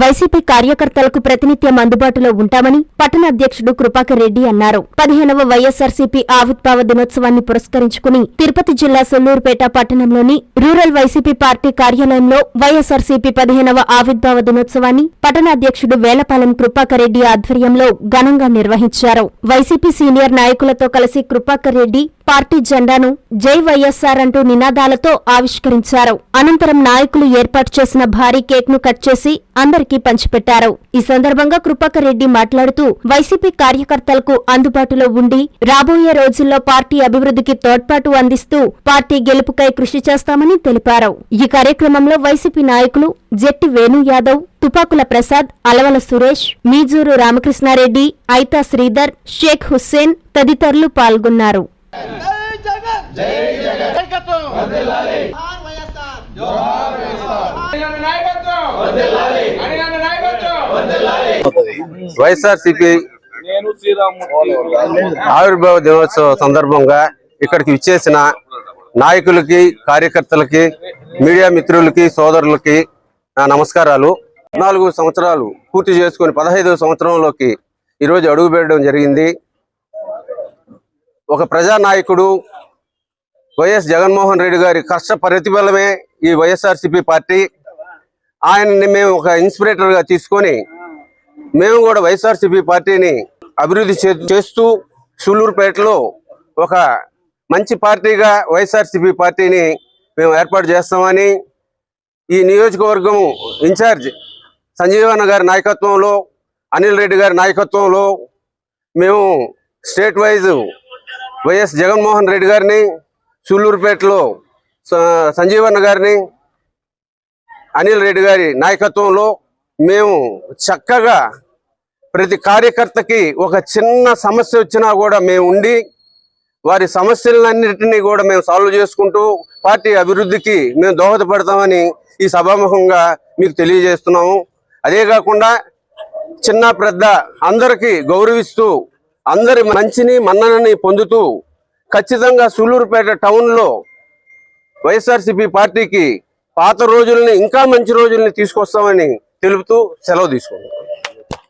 YCP కార్యకర్తలకు ప్రతినిత్యం అందుబాటులో ఉంటామని పట్టణ అధ్యక్షుడు కృపాకర్ రెడ్డి అన్నారు. పదిహేనవ వైఎస్సార్సీపీ ఆవిర్భావ దినోత్సవాన్ని పురస్కరించుకుని తిరుపతి జిల్లా సొల్లూరుపేట పట్టణంలోని రూరల్ వైసీపీ పార్టీ కార్యాలయంలో వైఎస్సార్సీపీ పదిహేనవ ఆవిర్భావ దినోత్సవాన్ని పట్టణ అధ్యక్షుడు వేలపాలెం కృపాకర్ రెడ్డి ఆధ్వర్యంలో ఘనంగా నిర్వహించారు. వైసీపీ సీనియర్ నాయకులతో కలిసి కృపాకర్ రెడ్డి పార్టీ జెండాను జై వైఎస్సార్ అంటూ నినాదాలతో ఆవిష్కరించారు. అనంతరం నాయకులు ఏర్పాటు చేసిన భారీ కేక్ను కట్ చేసి అందరికీ పంచిపెట్టారు. ఈ సందర్భంగా కృపాకర్ రెడ్డి మాట్లాడుతూ వైసీపీ కార్యకర్తలకు అందుబాటులో ఉండి రాబోయే రోజుల్లో పార్టీ అభివృద్ధికి తోడ్పాటు అందిస్తూ పార్టీ గెలుపుకై కృషి చేస్తామని తెలిపారు. ఈ కార్యక్రమంలో వైసీపీ నాయకులు జెట్టి వేణు యాదవ్ తుపాకుల ప్రసాద్ అలవల సురేష్ మీజూరు రామకృష్ణారెడ్డి ఐతా శ్రీధర్ షేక్ హుస్సేన్ తదితరులు పాల్గొన్నారు. వైఎస్ఆర్సీపీ ఆవిర్భావ దినోత్సవ సందర్భంగా ఇక్కడికి విచ్చేసిన నాయకులకి కార్యకర్తలకి మీడియా మిత్రులకి సోదరులకి నా నమస్కారాలు. నాలుగు సంవత్సరాలు పూర్తి చేసుకొని పదహైదవ సంవత్సరంలోకి ఈరోజు అడుగుపెట్టడం జరిగింది. ఒక ప్రజానాయకుడు వైఎస్ జగన్మోహన్ రెడ్డి గారి కష్ట ప్రతిఫలమే ఈ వైఎస్ఆర్సీపీ పార్టీ. ఆయన్ని మేము ఒక ఇన్స్పిరేటర్గా తీసుకొని మేము కూడా వైఎస్ఆర్సీపీ పార్టీని అభివృద్ధి చే- చేస్తూ సూళ్ళూరుపేటలో ఒక మంచి పార్టీగా వైఎస్ఆర్సీపీ పార్టీని మేము ఏర్పాటు చేస్తామని ఈ నియోజకవర్గం ఇన్ఛార్జ్ సంజీవన్న గారి నాయకత్వంలో అనిల్ రెడ్డి గారి నాయకత్వంలో మేము స్టేట్ వైజ్ వైఎస్ జగన్మోహన్ రెడ్డి గారిని సూళ్ళూరుపేటలో స- సంజీవన్న గారిని అనిల్ రెడ్డి గారి నాయకత్వంలో మేము చక్కగా ప్రతి కార్యకర్తకి ఒక చిన్న సమస్య వచ్చినా కూడా మేము ఉండి వారి సమస్యలన్నింటినీ కూడా మేము సాల్వ్ చేసుకుంటూ పార్టీ అభివృద్ధికి మేము దోహదపడతామని ఈ సభాముఖంగా మీకు తెలియజేస్తున్నాము. అదే కాకుండా చిన్న పెద్ద అందరికీ గౌరవిస్తూ అందరి మంచిని మన్ననని పొందుతూ ఖచ్చితంగా సూళ్ళూరుపేట టౌన్లో వైఎస్ఆర్సీపీ పార్టీకి పాత రోజుల్ని ఇంకా మంచి రోజుల్ని తీసుకొస్తామని తెలుపుతూ సెలవు తీసుకుంటాం